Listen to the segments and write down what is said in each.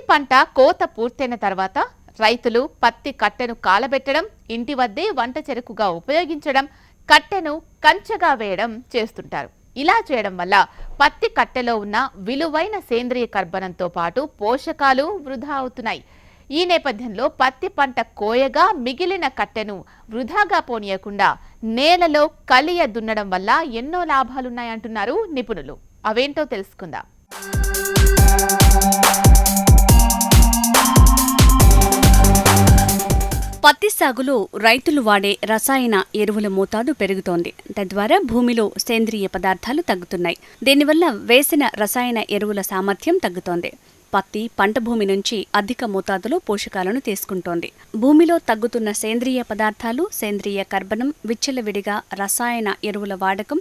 పత్తి పంట కోత పూర్తయిన తర్వాత రైతులు పత్తి కట్టెను కాలబెట్టడం ఇంటి వద్దే వంట చెరుకుగా ఉపయోగించడం కట్టెను కంచెగా వేయడం చేస్తుంటారు. ఇలా చేయడం వల్ల పత్తి కట్టెలో ఉన్న విలువైన సేంద్రియ కర్బనంతో పాటు పోషకాలు వృధా అవుతున్నాయి. ఈ నేపథ్యంలో పత్తి పంట కోయగా మిగిలిన కట్టెను వృధాగా పోనీయకుండా నేలలో కలియ దున్నడం వల్ల ఎన్నో లాభాలున్నాయంటున్నారు నిపుణులు. అవేంటో తెలుసుకుందాం. పత్తి సాగులో రైతులు వాడే రసాయన ఎరువుల మోతాదు పెరుగుతోంది. తద్వారా భూమిలో సేంద్రియ పదార్థాలు తగ్గుతున్నాయి. దీనివల్ల వేసిన రసాయన ఎరువుల సామర్థ్యం తగ్గుతోంది. పత్తి పంట భూమి నుంచి అధిక మోతాదులో పోషకాలను తీసుకుంటోంది. భూమిలో తగ్గుతున్న సేంద్రియ పదార్థాలు సేంద్రియ కర్బనం విచ్చలవిడిగా రసాయన ఎరువుల వాడకం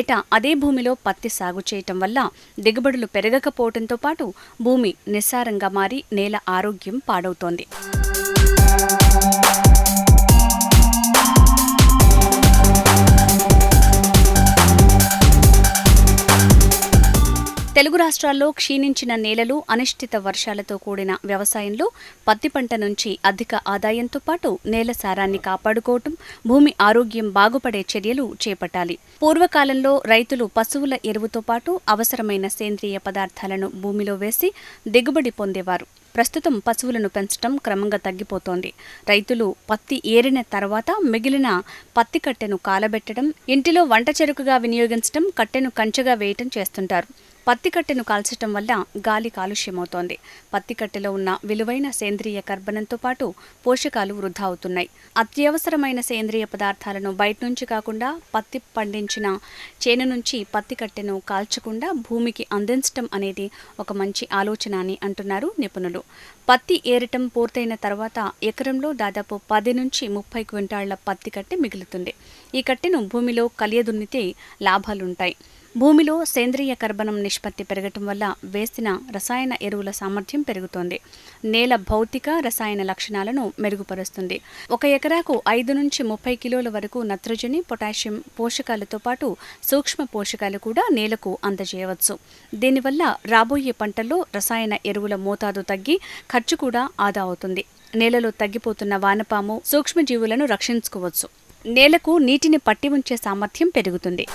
ఏటా అదే భూమిలో పత్తి సాగు చేయటం వల్ల దిగుబడులు పెరగకపోవడంతో పాటు భూమి నిస్సారంగా మారి నేల ఆరోగ్యం పాడవుతోంది. తెలుగు రాష్ట్రాల్లో క్షీణించిన నేలలు అనిశ్చిత వర్షాలతో కూడిన వ్యవసాయంలో పత్తి పంట నుంచి అధిక ఆదాయంతో పాటు నేల సారాన్ని కాపాడుకోవటం భూమి ఆరోగ్యం బాగుపడే చర్యలు చేపట్టాలి. పూర్వకాలంలో రైతులు పశువుల ఎరువుతో పాటు అవసరమైన సేంద్రియ పదార్థాలను భూమిలో వేసి దిగుబడి పొందేవారు. ప్రస్తుతం పశువులను పెంచడం క్రమంగా తగ్గిపోతోంది. రైతులు పత్తి ఏరిన తర్వాత మిగిలిన పత్తి కట్టెను కాలబెట్టడం ఇంటిలో వంట చెరుకుగా వినియోగించడం కట్టెను కంచెగా వేయటం చేస్తుంటారు. పత్తి కట్టెను కాల్చటం వల్ల గాలి కాలుష్యమవుతోంది. పత్తి కట్టెలో ఉన్న విలువైన సేంద్రియ కర్బనంతో పాటు పోషకాలు వృధా అవుతున్నాయి అత్యవసరమైన సేంద్రియ పదార్థాలను బయట నుంచి కాకుండా పత్తి పండించిన చేను నుంచి పత్తి కట్టెను కాల్చకుండా భూమికి అందించటం అనేది ఒక మంచి ఆలోచన అని అంటున్నారు నిపుణులు. పత్తి ఏరటం పూర్తయిన తర్వాత ఎకరంలో దాదాపు పది నుంచి ముప్పై క్వింటాళ్ళ పత్తి కట్టె మిగులుతుంది. ఈ కట్టెను భూమిలో కలియదున్నితే లాభాలుంటాయి. భూమిలో సేంద్రియ కర్బనం నిష్పత్తి పెరగటం వల్ల వేసిన రసాయన ఎరువుల సామర్థ్యం పెరుగుతోంది. నేల భౌతిక రసాయన లక్షణాలను మెరుగుపరుస్తుంది. ఒక ఎకరాకు ఐదు నుంచి ముప్పై కిలోల వరకు నత్రజని పొటాషియం పోషకాలతో పాటు సూక్ష్మ పోషకాలు కూడా నేలకు అందజేయవచ్చు. దీనివల్ల రాబోయే పంటల్లో రసాయన ఎరువుల మోతాదు తగ్గి ఖర్చు కూడా ఆదా అవుతుంది. నేలలో తగ్గిపోతున్న వానపాము సూక్ష్మజీవులను రక్షించుకోవచ్చు. నేలకు నీటిని పట్టి ఉంచే సామర్థ్యం పెరుగుతుంది.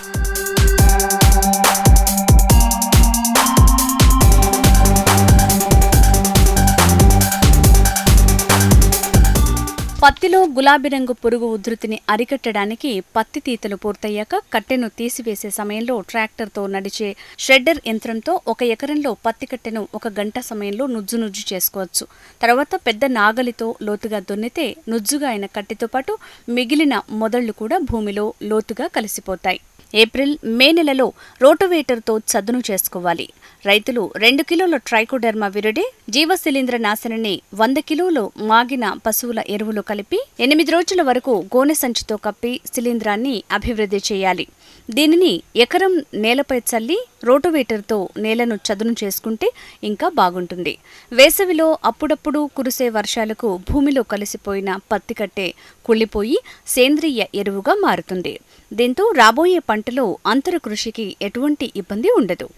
పత్తిలో గులాబీ రంగు పురుగు ఉధృతిని అరికట్టడానికి పత్తి తీతలు పూర్తయ్యాక కట్టెను తీసివేసే సమయంలో ట్రాక్టర్తో నడిచే షెడ్డర్ యంత్రంతో ఒక ఎకరంలో పత్తి కట్టెను ఒక గంట సమయంలో నుజ్జు నుజ్జు చేసుకోవచ్చు. తర్వాత పెద్ద నాగలితో లోతుగా దున్నితే నుజ్జుగా అయిన కట్టెతో పాటు మిగిలిన మొదళ్ళు కూడా భూమిలో లోతుగా కలిసిపోతాయి. ఏప్రిల్ మే నెలలో రోటోవేటర్తో చదును చేసుకోవాలి. రైతులు రెండు కిలోల ట్రైకోడెర్మా విరుడే జీవశిలీంద్ర నాశనని వంద కిలోలు మాగిన పశువుల ఎరువులు కలిపి ఎనిమిది రోజుల వరకు గోనె సంచితో కప్పి శిలీంద్రాన్ని అభివృద్ధి చేయాలి. దీనిని ఎకరం నేలపై చల్లి రోటోవేటర్తో నేలను చదును చేసుకుంటే ఇంకా బాగుంటుంది. వేసవిలో అప్పుడప్పుడు కురిసే వర్షాలకు భూమిలో కలిసిపోయిన పత్తి కట్టే కుళ్ళిపోయి సేంద్రియ ఎరువుగా మారుతుంది. దీంతో రాబోయే పంటలో అంతర కృషికి ఎటువంటి ఇబ్బంది ఉండదు.